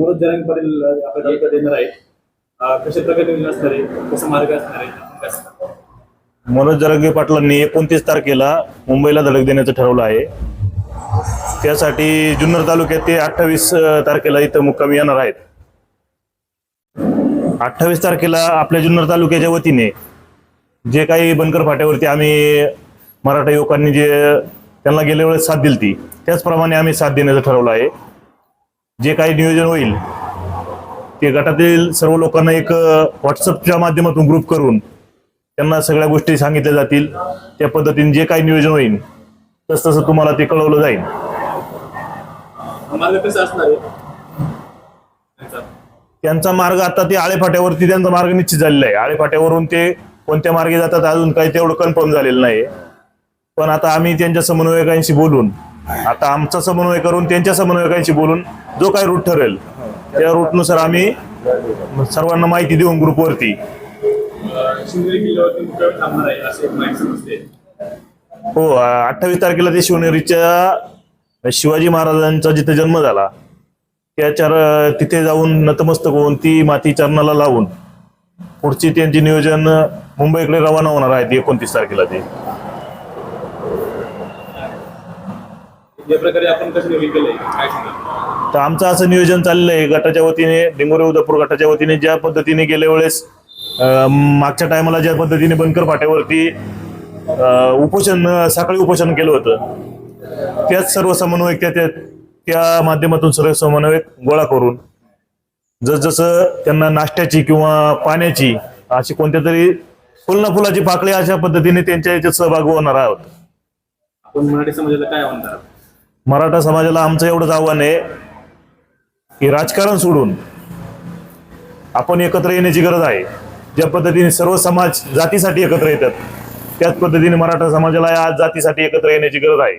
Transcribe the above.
मनोज जरंग पाटील आपल्या तालुक्यात येणार आहेत. कशा प्रकारे असणार आहे? कसा मार्ग असणार आहे? मनोज जरांगे पाटलांनी एकोणतीस तारखेला मुंबईला धडक देण्याचं ठरवलं आहे. त्यासाठी जुन्नर तालुक्यात ते अठ्ठावीस तारखेला इथं मुक्कामी येणार आहेत. अठ्ठावीस तारखेला आपल्या जुन्नर तालुक्याच्या वतीने जे काही बनकर फाट्यावरती आम्ही मराठा युवकांनी जे त्यांना गेल्या वेळेस साथ दिली ती त्याचप्रमाणे आम्ही साथ देण्याचं ठरवलं आहे. जे काही नियोजन होईल ते गटातील सर्व लोकांना एक व्हॉट्सअपच्या माध्यमातून ग्रुप करून त्यांना सगळ्या गोष्टी सांगितल्या जातील. त्या पद्धतीने जे काही नियोजन होईल तस तसं तुम्हाला ते कळवलं जाईल? त्यांचा मार्ग आता ते आळेफाट्यावरती त्यांचा मार्ग निश्चित झालेला आहे. आळेफाट्यावरून ते कोणत्या मार्गे जातात अजून काही तेवढं कन्फर्म झालेलं नाही पण आता आम्ही त्यांच्या समन्वयकांशी बोलून आता आमचा समन्वय करून त्यांच्या समन्वयकांशी बोलून जो काही रूट ठरेल त्या रूटनुसार आम्ही सर्वांना माहिती देऊन ग्रुपवरती हो अठ्ठावीस तारखेला ते शिवनेरीच्या शिवाजी महाराजांचा जिथे जन्म झाला त्याच्या तिथे जाऊन नतमस्तक होऊन ती माती चरणाला लावून पुढची त्यांची नियोजन मुंबईकडे रवाना होणार आहेत एकोणतीस तारखेला ते. या प्रकारे आपण कसं नियोजन केलंय? काय तर आमचं असं नियोजन चाललंय. आहे गटाच्या वतीने डिंगोरे उदयपूर गटाच्या वतीने ज्या पद्धतीने गेल्या वेळेस अं, मागच्या टायमाला ज्या पद्धतीने बनकर फाट्यावरती अं, उपोषण अं, सकाळी उपोषण केलं होतं त्याच सर्व समन्वयक त्या त्या- त्या माध्यमातून सर्व समन्वयक गोळा करून जसजसं त्यांना नाश्त्याची किंवा पाण्याची अशी कोणत्या तरी फुलना फुलाची पाकळी अशा पद्धतीने त्यांच्या याच्यात सहभागी होणार आहोत. आपण मराठी समाजाला काय म्हणणार मराठा समाजाला आमचं एवढंच आव्हान आहे की राजकारण सोडून आपण एकत्र येण्याची गरज आहे. ज्या पद्धतीने सर्व समाज जातीसाठी एकत्र येतात त्याच पद्धतीने मराठा समाजाला आज जातीसाठी एकत्र येण्याची गरज आहे.